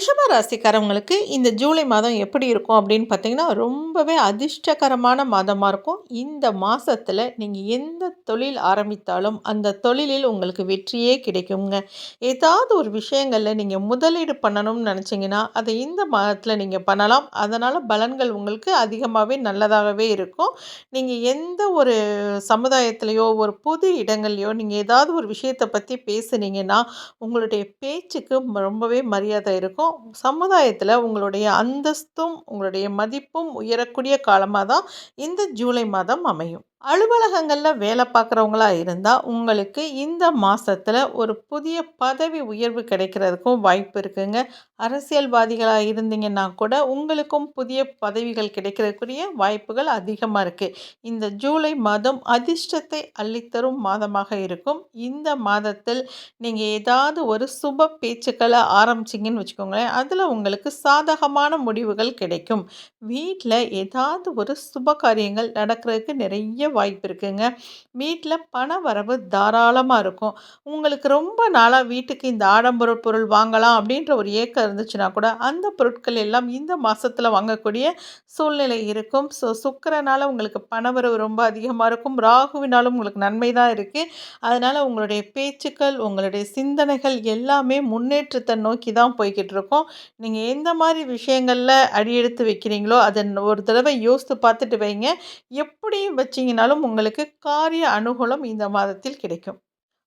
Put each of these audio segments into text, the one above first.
ரிஷப ராசிக்காரவங்களுக்கு இந்த ஜூலை மாதம் எப்படி இருக்கும் அப்படின்னு பார்த்தீங்கன்னா ரொம்பவே அதிர்ஷ்டகரமான மாதமாக இருக்கும். இந்த மாதத்தில் நீங்கள் எந்த தொழில் ஆரம்பித்தாலும் அந்த தொழிலில் உங்களுக்கு வெற்றியே கிடைக்குங்க. ஏதாவது ஒரு விஷயங்களில் நீங்கள் முதலீடு பண்ணணும்னு நினச்சிங்கன்னா அதை இந்த மாதத்தில் நீங்கள் பண்ணலாம். அதனால் பலன்கள் உங்களுக்கு அதிகமாகவே நல்லதாகவே இருக்கும். நீங்கள் எந்த ஒரு சமுதாயத்திலையோ ஒரு புது இடங்கள்லையோ நீங்கள் ஏதாவது ஒரு விஷயத்தை பற்றி பேசுனீங்கன்னா உங்களுடைய பேச்சுக்கு ரொம்பவே மரியாதை இருக்கும் இருக்கும். சமுதாயத்தில் உங்களுடைய அந்தஸ்தும் உங்களுடைய மதிப்பும் உயரக்கூடிய காலமாக தான் இந்த ஜூலை மாதம் அமையும். அலுவலகங்களில் வேலை பார்க்குறவங்களா இருந்தால் உங்களுக்கு இந்த மாதத்தில் ஒரு புதிய பதவி உயர்வு கிடைக்கிறதுக்கும் வாய்ப்பு இருக்குங்க. அரசியல்வாதிகளாக இருந்தீங்கன்னா கூட உங்களுக்கும் புதிய பதவிகள் கிடைக்கிறதுக்குரிய வாய்ப்புகள் அதிகமாக இருக்குது இந்த ஜூலை மாதம் அதிர்ஷ்டத்தை அள்ளித்தரும் மாதமாக இருக்கும். இந்த மாதத்தில் நீங்கள் ஏதாவது ஒரு சுப பேச்சுக்களை ஆரம்பிச்சிங்கன்னு வச்சுக்கோங்களேன். அதில் உங்களுக்கு சாதகமான முடிவுகள் கிடைக்கும். வீட்டில் ஏதாவது ஒரு சுப காரியங்கள் நடக்கிறதுக்கு நிறைய வாய்ப்பு இருக்குங்க. வீட்டில் பண வரவு தாராளமாக இருக்கும். உங்களுக்கு ரொம்ப நாளாக வீட்டுக்கு இந்த ஆடம்பர பொருள் வாங்கலாம் அப்படின்ற ஒரு ஏக்கம் இருந்துச்சுன்னா கூட அந்த பொருட்கள் எல்லாம் இந்த மாதத்தில் வாங்கக்கூடிய சூழ்நிலை இருக்கும். ஸோ சுக்கரனால் உங்களுக்கு பணவரவு ரொம்ப அதிகமாக இருக்கும். ராகுவினாலும் உங்களுக்கு நன்மை தான் இருக்குது அதனால் உங்களுடைய பேச்சுக்கள் உங்களுடைய சிந்தனைகள் எல்லாமே முன்னேற்றத்தை நோக்கி தான் போய்கிட்டு இருக்கும். நீங்கள் எந்த மாதிரி விஷயங்களில் அடியெடுத்து வைக்கிறீங்களோ அதை ஒரு தடவை யோசித்து பார்த்துட்டு வைங்க. எப்படி வச்சிங்கனாலும் உங்களுக்கு காரிய அனுகூலம் இந்த மாதத்தில் கிடைக்கும்.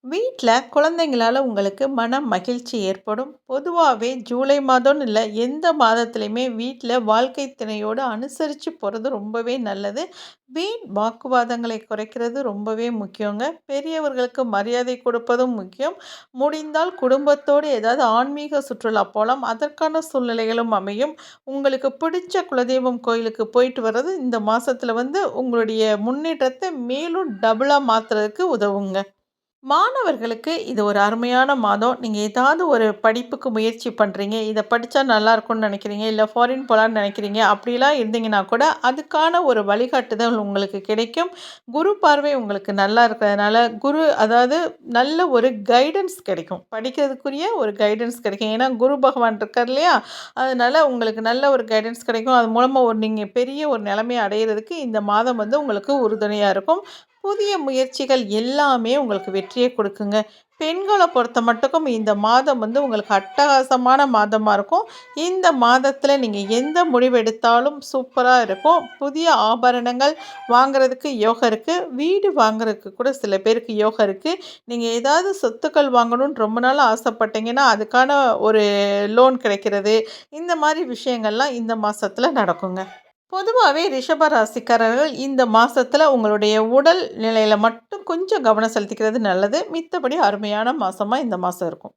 வீட்டில் குழந்தைங்களால் உங்களுக்கு மன மகிழ்ச்சி ஏற்படும். பொதுவாகவே ஜூலை மாதம்னு இல்லை எந்த மாதத்துலையுமே வீட்டில் வாழ்க்கை திணையோடு அனுசரித்து போகிறது ரொம்பவே நல்லது. வீண் வாக்குவாதங்களை குறைக்கிறது ரொம்பவே முக்கியங்க. பெரியவர்களுக்கு மரியாதை கொடுப்பதும் முக்கியம். முடிந்தால் குடும்பத்தோடு ஏதாவது ஆன்மீக சுற்றுலா போகலாம் அதற்கான சூழ்நிலைகளும் அமையும். உங்களுக்கு பிடிச்ச குலதெய்வம் கோயிலுக்கு போயிட்டு வர்றது இந்த மாதத்தில் வந்து உங்களுடைய முன்னேற்றத்தை மேலும் டபுளாக மாற்றுறதுக்கு உதவுங்க. மாணவர்களுக்கு இது ஒரு அருமையான மாதம். நீங்கள் ஏதாவது ஒரு படிப்புக்கு முயற்சி பண்ணுறீங்க இதை படித்தா நல்லாயிருக்கும்னு நினைக்கிறீங்க இல்லை ஃபாரின் போகலான்னு நினைக்கிறீங்க அப்படிலாம் இருந்தீங்கன்னா கூட அதுக்கான ஒரு வழிகாட்டுதல் உங்களுக்கு கிடைக்கும். குரு பார்வை உங்களுக்கு நல்லா இருக்கிறதுனால குரு அதாவது நல்ல ஒரு கைடன்ஸ் கிடைக்கும். படிக்கிறதுக்குரிய ஒரு கைடன்ஸ் கிடைக்கும். ஏன்னா குரு பகவான் இருக்கார் இல்லையா? அதனால் உங்களுக்கு நல்ல ஒரு கைடன்ஸ் கிடைக்கும். அது மூலமாக ஒரு நீங்கள் பெரிய ஒரு நிலைமையை அடையிறதுக்கு இந்த மாதம் வந்து உங்களுக்கு உறுதுணையாக இருக்கும். புதிய முயற்சிகள் எல்லாமே உங்களுக்கு வெற்றியை கொடுக்குங்க. பெண்களை பொறுத்த மட்டுக்கும் இந்த மாதம் வந்து உங்களுக்கு அட்டகாசமான மாதமாக இருக்கும். இந்த மாதத்தில் நீங்கள் எந்த முடிவு எடுத்தாலும் சூப்பராக இருக்கும். புதிய ஆபரணங்கள் வாங்குறதுக்கு யோகா இருக்குது வீடு வாங்குறதுக்கு கூட சில பேருக்கு யோகா இருக்குது நீங்கள் ஏதாவது சொத்துக்கள் வாங்கணும்னு ரொம்ப நாள் ஆசைப்பட்டீங்கன்னா அதுக்கான ஒரு லோன் கிடைக்கிறது. இந்த மாதிரி விஷயங்கள்லாம் இந்த மாதத்தில் நடக்குங்க. பொதுவாகவே ரிஷபராசிக்காரர்கள் இந்த மாதத்தில் உங்களுடைய உடல் நிலையில் மட்டும் கொஞ்சம் கவனம் செலுத்திக்கிறது நல்லது. மித்தபடி அருமையான மாதமாக இந்த மாதம் இருக்கும்.